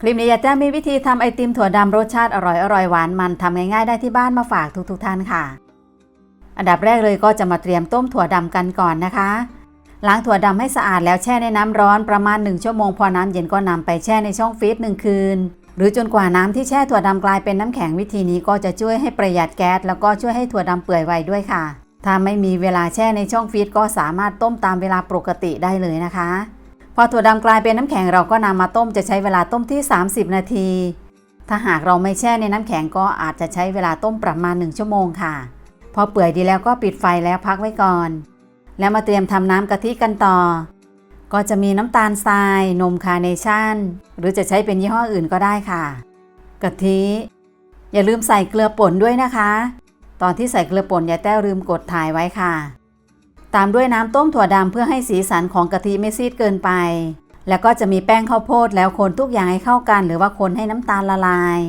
คลิปนี้ยายแต้มมีวิธีทำไอติมถั่วดำรสชาติอร่อยอร่อยหวานมันทำง่ายๆได้ที่บ้านมาฝากทุกๆท่านค่ะ อันดับแรกเลยก็จะมาเตรียมต้มถั่วดำกันก่อนนะคะ ล้างถั่วดำให้สะอาดแล้วแช่ในน้ำร้อนประมาณ 1 ชั่วโมงพอน้ำเย็นก็นำไปแช่ในช่องฟรีซหนึ่งคืน หรือจนกว่าน้ำที่แช่ถั่วดำกลายเป็นน้ำแข็งวิธีนี้ก็จะช่วยให้ประหยัดแก๊สแล้วก็ช่วยให้ถั่วดำเปื่อยไวด้วยค่ะ ถ้าไม่มีเวลาแช่ในช่องฟรีซก็สามารถต้มตามเวลาปกติได้เลยนะคะ พอถั่วดำกลายเป็นน้ำแข็งเราก็นำมาต้มจะใช้เวลาต้มที่ 30 นาที ถ้าหากเราไม่แช่ในน้ำแข็งก็อาจจะใช้เวลาต้มประมาณ 1 ชั่วโมงค่ะ พอเปื่อยดีแล้วก็ปิดไฟแล้วพักไว้ก่อน แล้วมาเตรียมทำน้ำกะทิกันต่อ ก็จะมีน้ำตาลทราย นมคาร์เนชั่น หรือจะใช้เป็นยี่ห้ออื่นก็ได้ค่ะ กะทิ อย่าลืมใส่เกลือป่นด้วยนะคะ ตอนที่ใส่เกลือป่นอย่าแต้ลืมกดถ่ายไว้ค่ะ ตามด้วยน้ำต้มถั่วดำเพื่อให้สีสันของกะทิไม่ซีดเกินไป แล้วก็จะมีแป้งข้าวโพดแล้วคนทุกอย่างให้เข้ากัน หรือว่าคนให้น้ำตาลละลาย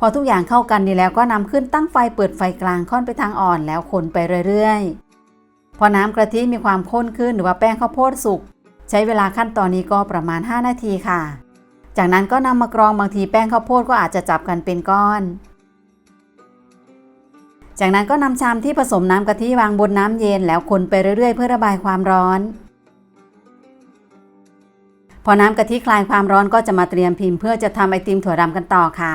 พอทุกอย่างเข้ากันดีแล้วก็นำขึ้นตั้งไฟเปิดไฟกลางค่อนไปทางอ่อนแล้วคนไปเรื่อยๆ พอน้ำกะทิมีความข้นขึ้นหรือว่าแป้งข้าวโพดสุกใช้เวลาขั้นตอนนี้ก็ประมาณ 5 นาทีค่ะ จากนั้นก็นำมากรองบางทีแป้งข้าวโพดก็อาจจะจับกันเป็นก้อน จากนั้นก็นำชามที่ผสมน้ำกะทิวางบนน้ำเย็นแล้วคนไปเรื่อยๆ เพื่อระบายความร้อน พอน้ำกะทิคลายความร้อนก็จะมาเตรียมพิมพ์เพื่อจะทำไอติมถั่วดำกันต่อค่ะ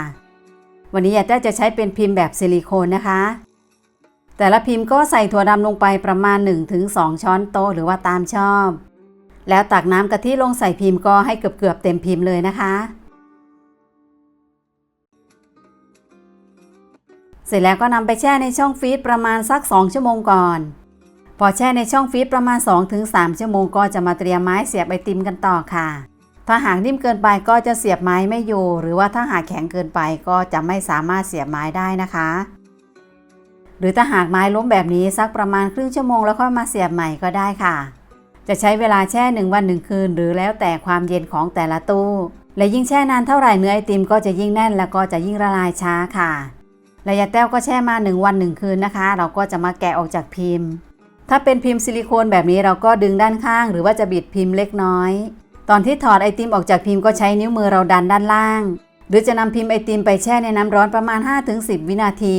วันนี้ยาแต้จะใช้เป็นพิมพ์แบบซิลิโคนนะคะ แต่ละพิมพ์ก็ใส่ถั่วดำลงไปประมาณ 1-2 ช้อนโต๊ะหรือว่าตามชอบ แล้วตักน้ำกะทิลงใส่พิมพ์ก็ให้เกือบๆเต็มพิมพ์เลยนะคะ เสร็จแล้วก็นำไปแช่ในช่องฟรีซประมาณสัก 2 ชั่วโมงก่อน พอแช่ในช่องฟรีซประมาณ 2-3 ชั่วโมงก็จะมาเตรียมไม้เสียบไอติมกันต่อค่ะ ถ้าหากนิ่มเกินไปก็จะเสียบไม้ไม่อยู่ หรือว่าถ้าหากแข็งเกินไปก็จะไม่สามารถเสียบไม้ได้นะคะ หรือถ้าหากไม้ล้มแบบนี้สักประมาณครึ่งชั่วโมงแล้วค่อยมาเสียบใหม่ก็ได้ค่ะ จะใช้เวลาแช่หนึ่งวันหนึ่งคืน หรือแล้วแต่ความเย็นของแต่ละตู้ และยิ่งแช่นานเท่าไหร่เนื้อไอติมก็จะยิ่งแน่น แล้วก็จะยิ่งละลายช้าค่ะ ระยะแต้วก็แช่มา 1 วัน 1 คืนนะคะ เราก็จะมาแกะออกจากพิมพ์ ถ้าเป็นพิมพ์ซิลิโคนแบบนี้เราก็ดึงด้านข้าง หรือว่าจะบิดพิมพ์เล็กน้อย ตอนที่ถอดไอติมออกจากพิมพ์ก็ใช้นิ้วมือเราดันด้านล่าง หรือจะนำพิมพ์ไอติมไปแช่ในน้ำร้อนประมาณ 5-10 วินาที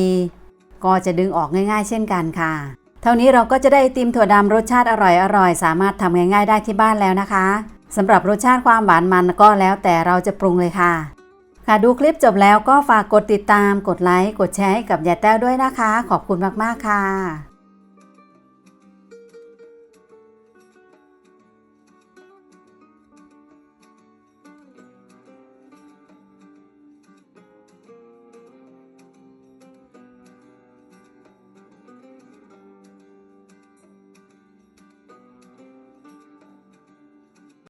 ก็จะดึงออกง่ายๆ เช่นกันค่ะ เท่านี้เราก็จะได้ไอติมถั่วดำรสชาติอร่อยๆสามารถทำง่ายๆได้ที่บ้านแล้วนะคะสำหรับรสชาติความหวานมันก็แล้วแต่เราจะปรุงเลยค่ะ ค่ะดูคลิปจบแล้วก็ฝากกดติดตาม กดไลค์ กดแชร์ให้กับยายแต้วด้วยนะคะ ขอบคุณมาก ๆ ค่ะ